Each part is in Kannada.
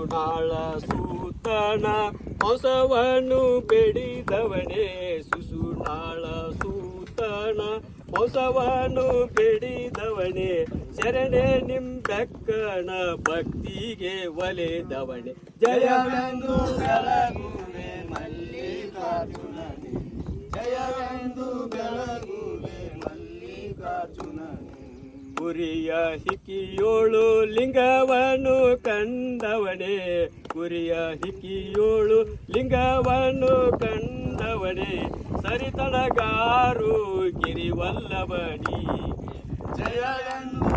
ಶಿಶುನಾಳ ಸೂತನ ಹೊಸವನು ಬೆಡಿದವನೇ ಸುಸುಡಾಳ ಸೂತನ ಹೊಸವನು ಬೆಡಿದವನೇ ಶರಣೆ ನಿಂಬೆಕ್ಕನ ಭಕ್ತಿಗೆ ಒಲೆದವನೇ. ಜಯವೆಂದು ಕುರಿಯ ಹಿಕಿಯೋಳು ಲಿಂಗವನು ಕಂದವನೇ ಕುರಿಯ ಹಿಕ್ಕಿಯೋಳು ಲಿಂಗವನು ಕಂಡವನೇ. ಸರಿತನಗಾರು ಗಿರಿವಲ್ಲಭನಿ ಜಯವೆಂದು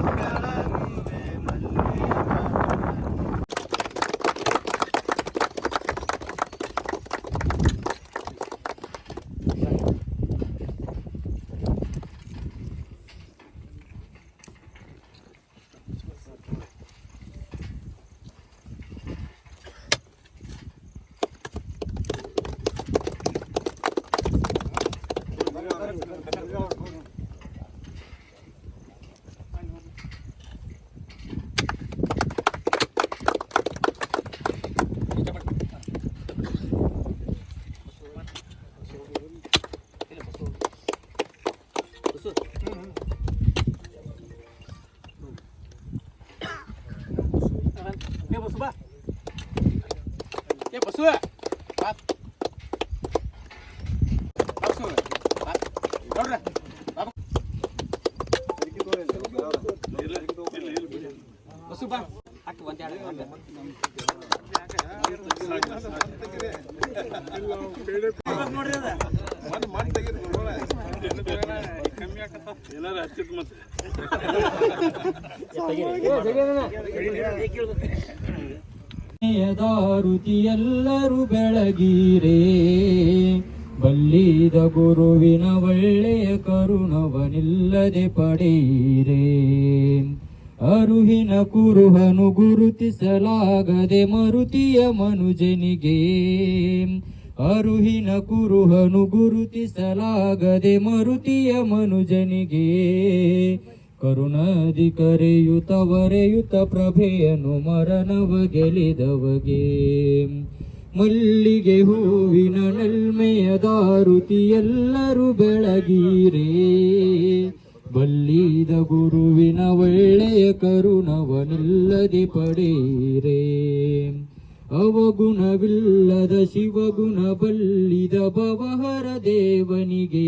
ಏ ಬಸ್ಸು ಬಾ. ಏ ಬಸ್ಸು ಬಾ. ಬಸ್ಸು ಬಾ. ನೋಡ್ರ ಬಾ. ಬಸ್ಸು ಬಾ. ಒಂದ್ ಎರಡು ನೋಡ್ರಿ ಅದ. ಏನಾರ ಹಚ್ಚಿದ್ ಮತ್ತೆ. ಎಲ್ಲರೂ ಬಲ್ಲಿದ ಗುರುವಿನ ಒಳ್ಳೆಯ ಕರುಣವನಿಲ್ಲದೆ ಪಡೆಯಿರೇ. ಅರುಹಿನ ಕುರುಹನು ಗುರುತಿಸಲಾಗದೆ ಮರುತಿಯ ಮನುಜನಿಗೆ. ಅರುಹಿನ ಕುರುಹನು ಗುರುತಿಸಲಾಗದೆ ಮರುತಿಯ ಮನುಜನಿಗೆ. ಕರುಣಾದಿ ಕರೆಯುತ ವರೆಯುತ ಪ್ರಭೆಯನು ಮರಣವ ಗೆಲಿದವಗೆ. ಮಲ್ಲಿಗೆ ಹೂವಿನ ನಲ್ಮೆಯ ದಾರುತಿ ಎಲ್ಲರೂ ಬೆಳಗೀರೇ. ಬಲ್ಲಿದ ಗುರುವಿನ ಒಳ್ಳೆಯ ಕರುಣವನಿಲ್ಲದೆ ಪಡೆಯಿರೇ. ಅವಗುಣವಿಲ್ಲದ ಶಿವಗುಣ ಬಲ್ಲಿದ ಬವಹರ ದೇವನಿಗೆ